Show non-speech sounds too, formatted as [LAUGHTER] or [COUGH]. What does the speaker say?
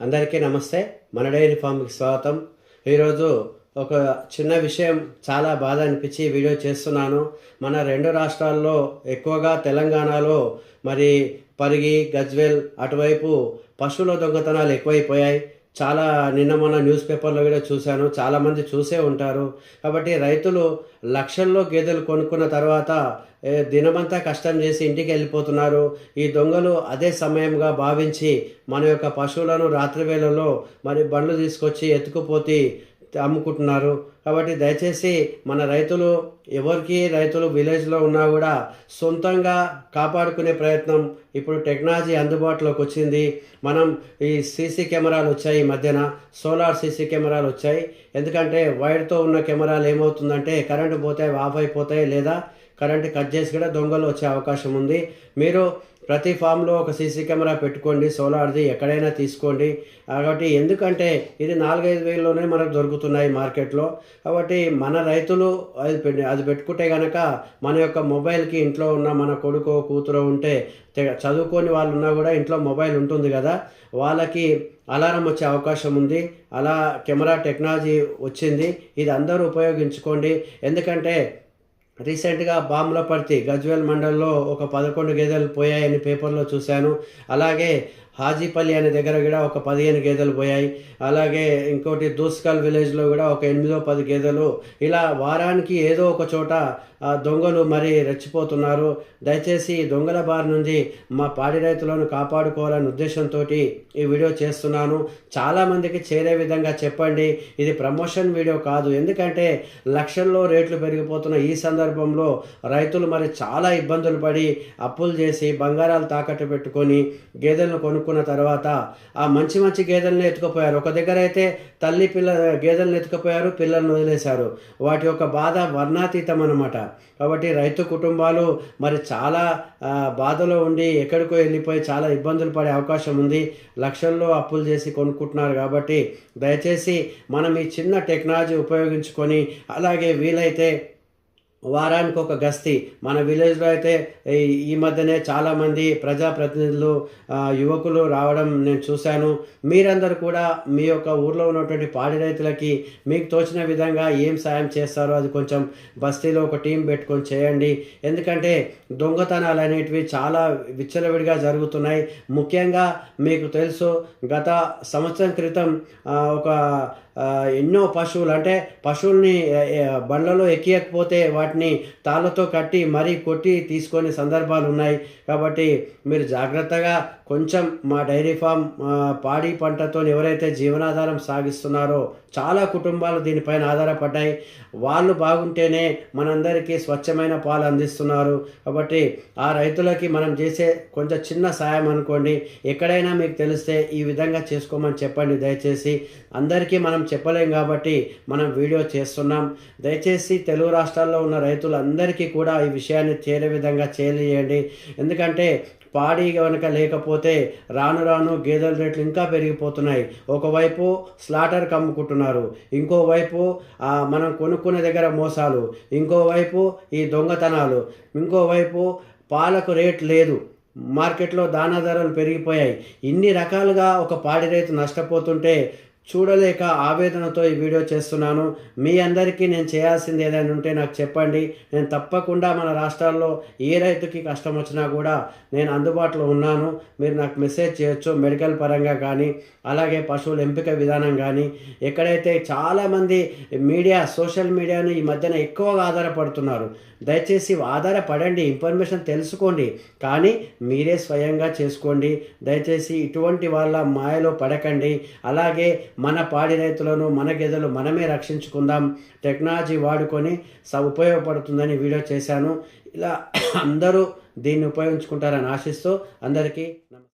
అందరికీ నమస్తే. మన డైరీ ఫామ్కి స్వాగతం. ఈరోజు ఒక చిన్న విషయం చాలా బాధ అనిపించి వీడియో చేస్తున్నాను. మన రెండు రాష్ట్రాల్లో ఎక్కువగా తెలంగాణలో మరి పరిగి గజ్వెల్ అటువైపు పశువుల దొంగతనాలు ఎక్కువైపోయాయి. చాలా నిన్న మొన్న న్యూస్ పేపర్లో కూడా చూశాను. చాలామంది చూసే ఉంటారు. కాబట్టి రైతులు లక్షల్లో గేదెలు కొనుక్కున్న తర్వాత దినమంతా కష్టం చేసి ఇంటికి వెళ్ళిపోతున్నారు. ఈ దొంగలు అదే సమయంగా భావించి మన యొక్క పశువులను రాత్రి వేళల్లో మరి బండ్లు తీసుకొచ్చి ఎత్తుకుపోతే అమ్ముకుంటున్నారు. కాబట్టి దయచేసి మన రైతులు ఎవరికి రైతులు విలేజ్లో ఉన్నా కూడా సొంతంగా కాపాడుకునే ప్రయత్నం ఇప్పుడు టెక్నాలజీ అందుబాటులోకి వచ్చింది. మనం ఈ సీసీ కెమెరాలు వచ్చాయి ఈ మధ్యన సోలార్ సీసీ కెమెరాలు వచ్చాయి. ఎందుకంటే వైర్తో ఉన్న కెమెరాలు ఏమవుతుందంటే కరెంటు పోతాయి ఆఫ్ అయిపోతాయి లేదా కరెంటు కట్ చేసి కూడా దొంగలు వచ్చే అవకాశం ఉంది. మీరు ప్రతి ఫామ్లో ఒక సీసీ కెమెరా పెట్టుకోండి సోలార్ది ఎక్కడైనా తీసుకోండి. కాబట్టి ఎందుకంటే ఇది నాలుగైదు వేలలోనే మనకు దొరుకుతున్నాయి మార్కెట్లో. కాబట్టి మన రైతులు అది అది పెట్టుకుంటే కనుక మన యొక్క మొబైల్కి ఇంట్లో ఉన్న మన కొడుకు కూతురు ఉంటే చదువుకొని వాళ్ళు ఉన్నా కూడా ఇంట్లో మొబైల్ ఉంటుంది కదా. వాళ్ళకి అలారం వచ్చే అవకాశం ఉంది. అలా కెమెరా టెక్నాలజీ వచ్చింది. ఇది అందరూ ఉపయోగించుకోండి. ఎందుకంటే రీసెంట్గా బామ్లపర్తి గజ్వేల్ మండల్లో ఒక పదకొండు గేదెలు పోయాయని పేపర్లో చూశాను. అలాగే హాజీపల్లి అనే దగ్గర కూడా ఒక పదిహేను గేదెలు పోయాయి. అలాగే ఇంకోటి దూస్కల్ విలేజ్లో కూడా ఒక ఎనిమిదో పది గేదెలు. ఇలా వారానికి ఏదో ఒక చోట దొంగలు మరి రెచ్చిపోతున్నారు. దయచేసి దొంగల బారి నుండి మా పాడి రైతులను కాపాడుకోవాలనే ఉద్దేశంతో ఈ వీడియో చేస్తున్నాను. చాలామందికి చేరే విధంగా చెప్పండి. ఇది ప్రమోషన్ వీడియో కాదు. ఎందుకంటే లక్షల్లో రేట్లు పెరిగిపోతున్న ఈ సందర్భంలో రైతులు మరి చాలా ఇబ్బందులు పడి అప్పులు చేసి బంగారాలు తాకట్టు పెట్టుకొని గేదెలను కొనుక్కున్న తర్వాత ఆ మంచి మంచి గేదెలను ఎత్తుకుపోయారు. ఒక దగ్గర అయితే తల్లి పిల్ల గేదెలను ఎత్తుకుపోయారు పిల్లలను వదిలేశారు. వాటి యొక్క బాధ వర్ణాతీతం అనమాట కాబట్టి రైతు కుటుంబాలు మరి చాలా బాధలో ఉండి ఎక్కడికో వెళ్ళిపోయి చాలా ఇబ్బందులు పడే అవకాశం ఉంది. లక్షల్లో అప్పులు చేసి కొనుక్కుంటున్నారు కాబట్టి దయచేసి మనం ఈ చిన్న టెక్నాలజీ ఉపయోగించుకొని అలాగే వీలైతే వారానికి ఒక గస్తీ. మన విలేజ్లో అయితే ఈ- మధ్యనే చాలామంది ప్రజాప్రతినిధులు యువకులు రావడం నేను చూశాను. మీరందరూ కూడా మీ యొక్క ఊర్లో ఉన్నటువంటి పాడి రైతులకి మీకు తోచిన విధంగా ఏం సాయం చేస్తారో అది కొంచెం బస్తీలో ఒక టీం పెట్టుకొని చేయండి. ఎందుకంటే దొంగతనాలు అనేటివి చాలా విచ్చలవిడిగా జరుగుతున్నాయి. ముఖ్యంగా మీకు తెలుసు గత సంవత్సరం క్రితం ఒక ఎన్నో పశువులు అంటే పశువుల్ని బండ్లలో ఎక్కియకపోతే వాటిని తాళ్ళతో కట్టి మరీ కొట్టి తీసుకొని సందర్భాలు ఉన్నాయి. కాబట్టి మీరు జాగ్రత్తగా కొంచెం మా డైరీ ఫామ్ పాడి పంటతో ఎవరైతే జీవనాధారం సాగిస్తున్నారో చాలా కుటుంబాలు దీనిపైన ఆధారపడ్డాయి. వాళ్ళు బాగుంటేనే మనందరికీ స్వచ్ఛమైన పాలు అందిస్తున్నారు. కాబట్టి ఆ రైతులకి మనం చేసే కొంచెం చిన్న సాయం అనుకోండి. ఎక్కడైనా మీకు తెలిస్తే ఈ విధంగా చేసుకోమని చెప్పండి. దయచేసి అందరికీ మనం చెప్పలేం కాబట్టి మనం వీడియో చేస్తున్నాం. దయచేసి తెలుగు రాష్ట్రాల్లో ఉన్న రైతులందరికీ కూడా ఈ విషయాన్ని చేరే విధంగా చేయలేయండి ఎందుకంటే పాడి కనుక లేకపోతే రాను రాను గేదెల రేట్లు ఇంకా పెరిగిపోతున్నాయి. ఒకవైపు స్లాటర్కి అమ్ముకుంటున్నారు ఇంకోవైపు మనం కొనుక్కునే దగ్గర మోసాలు ఇంకోవైపు ఈ దొంగతనాలు ఇంకోవైపు పాలకు రేట్ లేదు మార్కెట్లో దానా ధరలు పెరిగిపోయాయి. ఇన్ని రకాలుగా ఒక పాడి రైతు నష్టపోతుంటే చూడలేక ఆవేదనతో ఈ వీడియో చేస్తున్నాను. మీ అందరికీ నేను చేయాల్సింది ఏదైనా ఉంటే నాకు చెప్పండి. నేను తప్పకుండా మన రాష్ట్రాల్లో ఏ రైతుకి కష్టం వచ్చినా కూడా నేను అందుబాటులో ఉన్నాను. మీరు నాకు మెసేజ్ చేయొచ్చు మెడికల్ పరంగా కానీ అలాగే పశువుల ఎంపిక విధానం కానీ. ఎక్కడైతే చాలామంది మీడియా సోషల్ మీడియాను ఈ మధ్యన ఎక్కువగా ఆధారపడుతున్నారు. దయచేసి ఆధారపడండి ఇన్ఫర్మేషన్ తెలుసుకోండి. కానీ మీరే స్వయంగా చేసుకోండి. దయచేసి ఇటువంటి వాళ్ళ మాయలో పడకండి. అలాగే మన పాడి రైతులను మన గెదలు మనమే రక్షించుకుందాం టెక్నాలజీ వాడుకొని స ఉపయోగపడుతుందని వీడియో చేశాను. ఇలా [CLEARS THROAT] అందరూ దీన్ని ఉపయోగించుకుంటారని ఆశిస్తూ అందరికీ